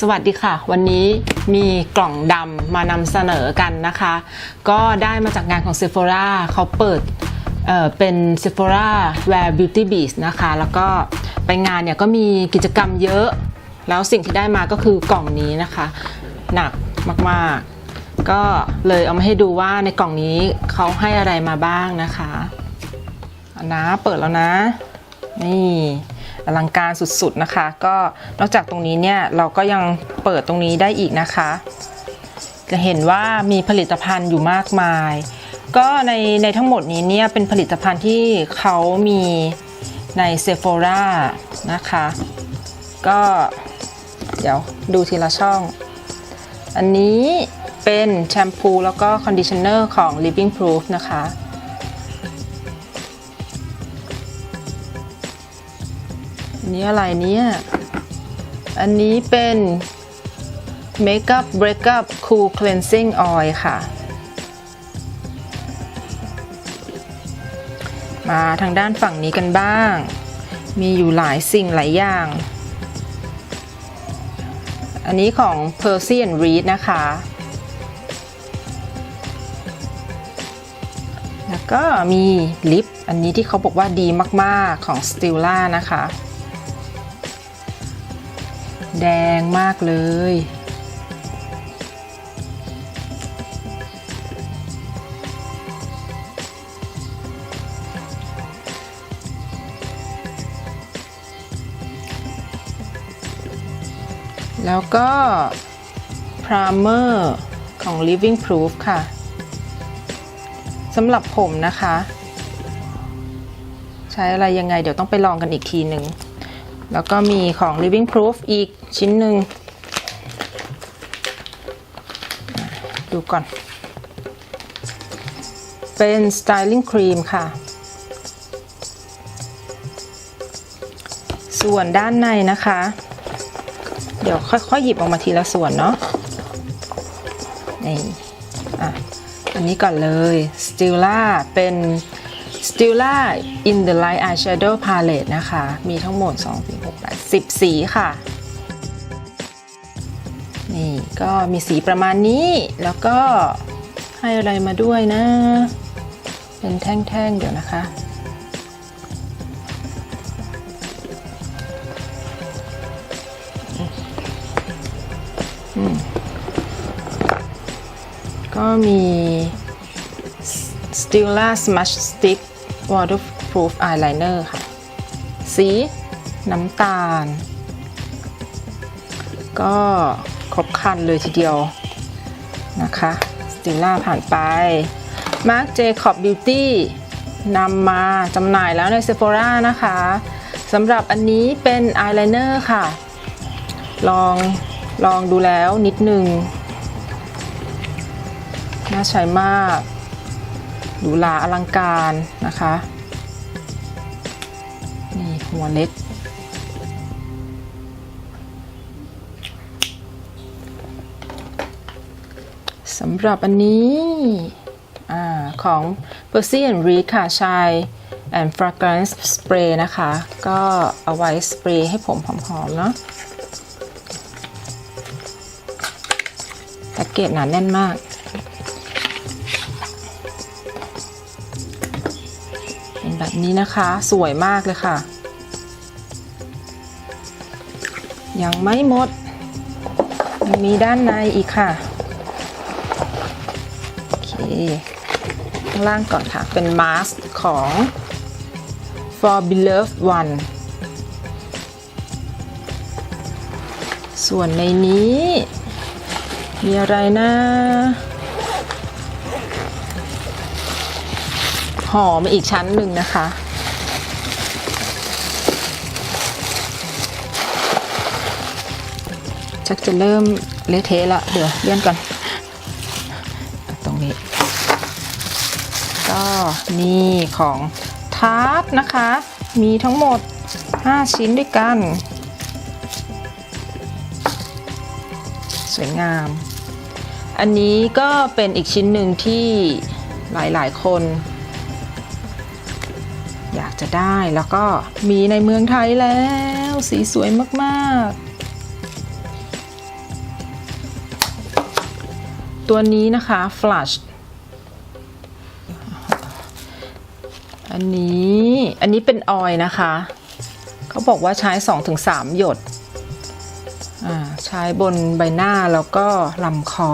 สวัสดีค่ะ วันนี้มีกล่องดำมานำเสนอกันนะคะ ก็ได้มาจากงานของ Sephora เขาเปิดเเป็น Sephora Wear Beauty Beast นะคะ แล้วก็ไปงานเนี่ยก็มีกิจกรรมเยอะ แล้วสิ่งที่ได้มาก็คือกล่องนี้นะคะ หนักมากๆ ก็เลยเอามาให้ดูว่าในกล่องนี้เขาให้อะไรมาบ้างนะคะเอานะเปิดแล้วนะ นี่ อลังการสุดๆนะคะ ก็นอกจากตรงนี้เนี่ยเราก็ยังเปิดตรงนี้ได้อีกนะคะ จะเห็นว่ามีผลิตภัณฑ์อยู่มากมาย ก็ในในทั้งหมดนี้เนี่ยเป็นผลิตภัณฑ์ที่เขามีใน Sephora นะคะ ก็เดี๋ยวดูทีละช่อง อันนี้เป็นแชมพูแล้วก็คอนดิชเนอร์ของ Living Proof นะคะ นนี้อะไรเนี่ย อันนี้เป็น Makeup Breakup Cool Cleansing Oil ค่ะ มาทางด้านฝั่งนี้กันบ้าง มีอยู่หลายสิ่งหลายอย่าง อันนี้ของ Percy and Reed นะคะ แล้วก็มีลิป อันนี้ที่เขาบอกว่าดีมาก ๆ ของ Stila นะคะ แดงมากเลย แล้วก็ primer ของ living proof ค่ะสำหรับผมนะคะ ใช้อะไรยังไงเดี๋ยวต้องไปลองกันอีกทีหนึ่ง แล้วก็มีของ living proof อีกชิ้นหนึ่งดูก่อน เป็น styling cream ค่ะ ส่วนด้านในนะคะ เดี๋ยวค่อยๆหยิบออกมาทีละส่วนเนาะนี่อะอันนี้ก่อนเลย Stila เป็น Stila in the Light Eyeshadow Palette นะคะ มีทั้งหมด 2 4 6 8 10 สีค่ะ นี่ก็มีสีประมาณนี้ แล้วก็ให้อะไรมาด้วยนะ เป็นแท่งๆ เดี๋ยวนะคะก็มี Stila Smudge Stick Waterproof Eyeliner ค่ะ สีน้ำตาล ก็ครบคันเลยทีเดียวนะคะ Stila ผ่านไป Marc Jacob Beauty นำมาจำหน่ายแล้วใน Sephora นะคะสำหรับอันนี้เป็นอายไลเนอร์ค่ะ ลองลองดูแล้วนิดนึง น่าใช้มาก หรูหราอลังการนะคะ นี่หัวเล็ก สำหรับอันนี้อของ Percy and Reed ค่ะ ชาย and fragrance spray นะคะ ก็เอาไว้สเปรย์ให้ผมหอมๆเนาะแพ็กเกจหนาแน่นมาก แบบนี้นะคะ สวยมากเลยค่ะ ยังไม่หมดยังมีด้านในอีกค่ะ โอเคข้างล่างก่อนค่ะ เป็นมาสก์ของ For Beloved One ส่วนในนี้ มีอะไรนะ ห่อมาอีกชั้นหนึ่งนะคะ ชักจะเริ่มเละเทะละเดี๋ยวเลื่อนก่อน ตรงนี้ ก็นี่ของทาร์ตนะคะ มีทั้งหมด 5 ชิ้นด้วยกัน สวยงาม อันนี้ก็เป็นอีกชิ้นหนึ่งที่หลาย ๆ คนอยาก จะได้ แล้วก็มีในเมืองไทยแล้ว สีสวยมากๆ ตัวนี้นะคะ flush อันนี้อันนี้เป็นออยล์นะคะ เขาบอกว่าใช้ 2-3 หยดอ่าใช้บนใบหน้าแล้วก็ลำคอ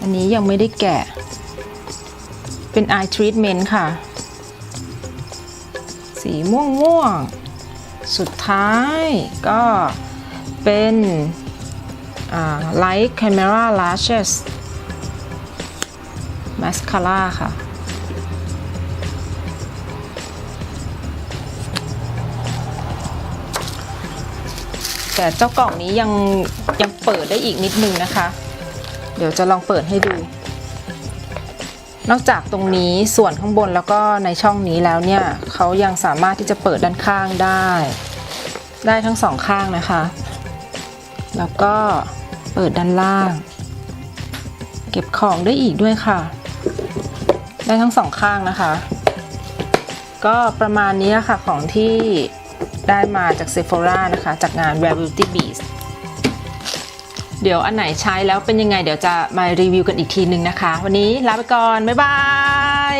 อันนี้ยังไม่ได้แกะ เป็น eye treatment ค่ะ สีม่วงม่วงๆสุดท้ายก็เป็น light camera lashes mascara ค่ะ แต่เจ้ากล่องนี้ยังยังเปิดได้อีกนิดนึงนะคะ เดี๋ยวจะลองเปิดให้ดู นอกจากตรงนี้ส่วนข้างบนแล้วก็ในช่องนี้แล้วเนี่ยเขายังสามารถที่จะเปิดด้านข้างได้ ได้ทั้งสองข้างนะคะ แล้วก็เปิดด้านล่าง เก็บของได้อีกด้วยค่ะ ได้ทั้งสองข้างนะคะ ก็ประมาณนี้ค่ะของที่ได้มาจาก Sephora นะคะ จากงาน Rare Beauty Beast เดี๋ยวอันไหนใช้แล้วเป็นยังไงเดี๋ยวจะมารีวิวกันอีกทีนึงนะคะ วันนี้ลาไปก่อน บ๊ายบาย